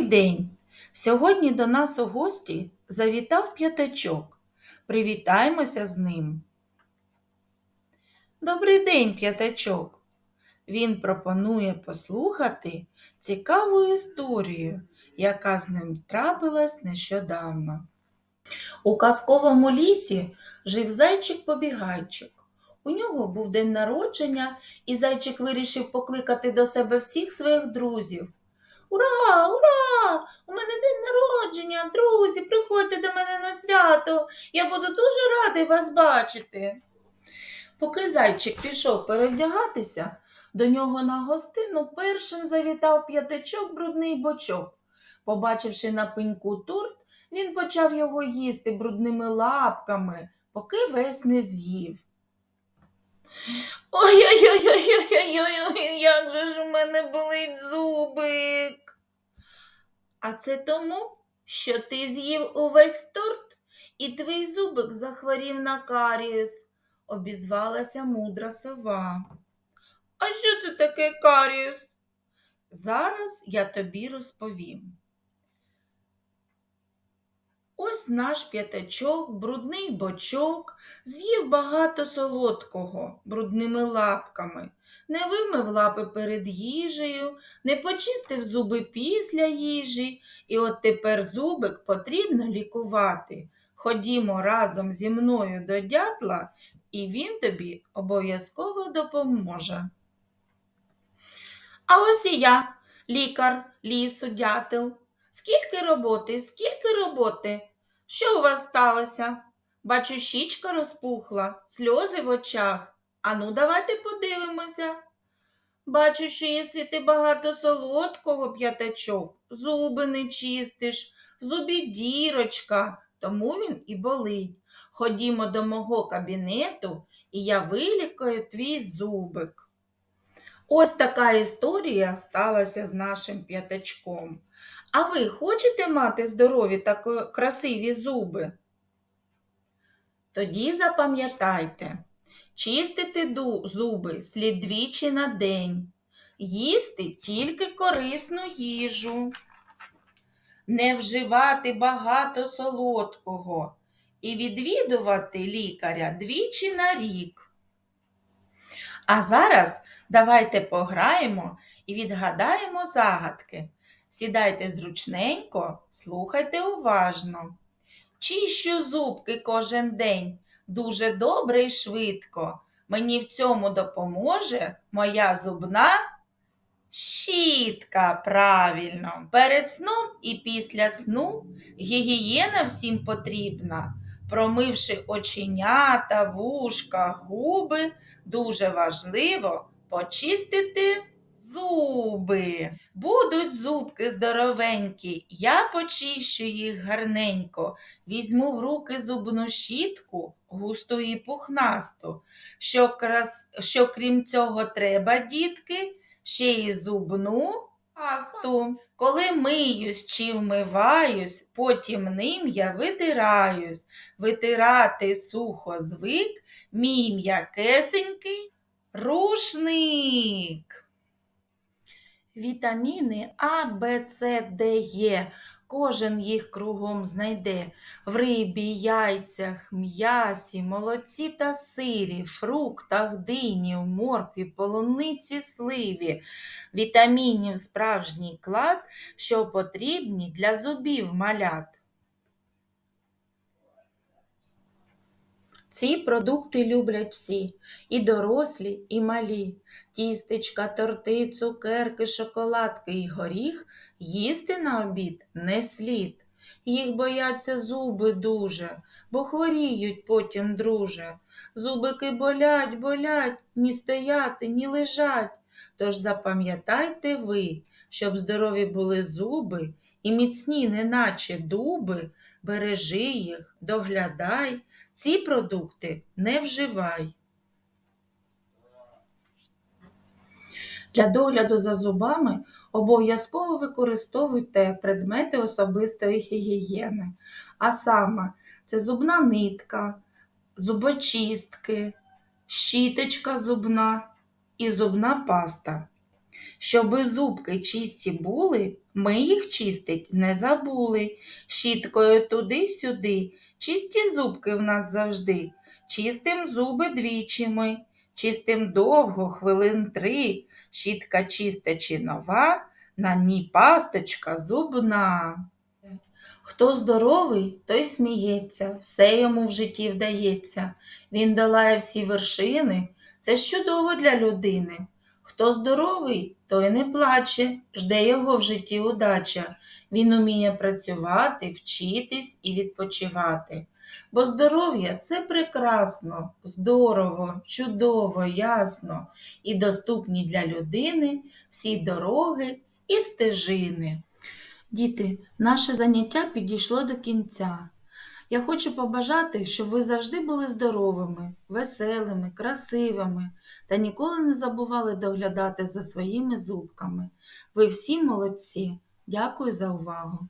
Добрий день! Сьогодні до нас у гості завітав п'ятачок. Привітаємося з ним. Добрий день, п'ятачок! Він пропонує послухати цікаву історію, яка з ним трапилась нещодавно. У казковому лісі жив зайчик-побігайчик. У нього був день народження, і зайчик вирішив покликати до себе всіх своїх друзів. Ура, ура! У мене день народження, друзі, приходьте до мене на свято. Я буду дуже радий вас бачити. Поки зайчик пішов перевдягатися, до нього на гостину першим завітав п'ятачок брудний бочок. Побачивши на пеньку торт, він почав його їсти брудними лапками, поки весь не з'їв. Ой-ой-ой, як же ж у мене болить зубик. А це тому, що ти з'їв увесь торт, і твій зубик захворів на карієс, обізвалася мудра сова. А що це таке карієс? Зараз я тобі розповім. Ось наш п'ятачок, брудний бочок, з'їв багато солодкого брудними лапками, не вимив лапи перед їжею, не почистив зуби після їжі, і от тепер зубик потрібно лікувати. Ходімо разом зі мною до дятла, і він тобі обов'язково допоможе. А ось і я, лікар лісу, дятел. Скільки роботи, скільки роботи? Що у вас сталося? Бачу, щічка розпухла, сльози в очах. Ану, давайте подивимося. Бачу, що їси ти багато солодкого п'ятачок, зуби не чистиш, в зубі дірочка, тому він і болить. Ходімо до мого кабінету, і я вилікую твій зубик. Ось така історія сталася з нашим п'ятачком. А ви хочете мати здорові та красиві зуби? Тоді запам'ятайте, чистити зуби слід двічі на день, їсти тільки корисну їжу, не вживати багато солодкого і відвідувати лікаря двічі на рік. А зараз давайте пограємо і відгадаємо загадки. Сідайте зручненько, слухайте уважно. Чищу зубки кожен день дуже добре і швидко. Мені в цьому допоможе моя зубна щітка. Правильно. Перед сном і після сну гігієна всім потрібна. Промивши оченята, вушка, губи, дуже важливо почистити зуби. Будуть зубки здоровенькі, я почищу їх гарненько, візьму в руки зубну щітку, густу і пухнасту. Що, крас... що крім цього треба, дітки, ще й зубну пасту. Коли миюсь чи вмиваюсь, потім ним я витираюсь. Витирати сухо звик, мій м'якесенький рушник. Вітаміни А, Б, С, Д, Е. Кожен їх кругом знайде в рибі, яйцях, м'ясі, молоці та сирі, фруктах, дині, в моркві, полуниці, сливі. Вітамінів справжній клад, що потрібні для зубів малят. Ці продукти люблять всі, і дорослі, і малі. Тістечка, торти, цукерки, шоколадки і горіх їсти на обід не слід. Їх бояться зуби дуже, бо хворіють потім, друже. Зубики болять, болять, ні стояти, ні лежать. Тож запам'ятайте ви, щоб здорові були зуби і міцні, неначе дуби, бережи їх, доглядай, ці продукти не вживай. Для догляду за зубами обов'язково використовуйте предмети особистої гігієни, а саме це зубна нитка, зубочистки, щіточка зубна і зубна паста. Щоби зубки чисті були, ми їх чистить не забули. Щіткою туди-сюди, чисті зубки в нас завжди. Чистим зуби двічі ми, чистим довго, хвилин три. Щітка чиста чи нова, на ній пасточка зубна. Хто здоровий, той сміється, все йому в житті вдається. Він долає всі вершини, це ж чудово для людини. Хто здоровий, той не плаче, жде його в житті удача. Він уміє працювати, вчитись і відпочивати. Бо здоров'я це прекрасно, здорово, чудово, ясно і доступні для людини всі дороги і стежини. Діти, наше заняття підійшло до кінця. Я хочу побажати, щоб ви завжди були здоровими, веселими, красивими та ніколи не забували доглядати за своїми зубками. Ви всі молодці. Дякую за увагу!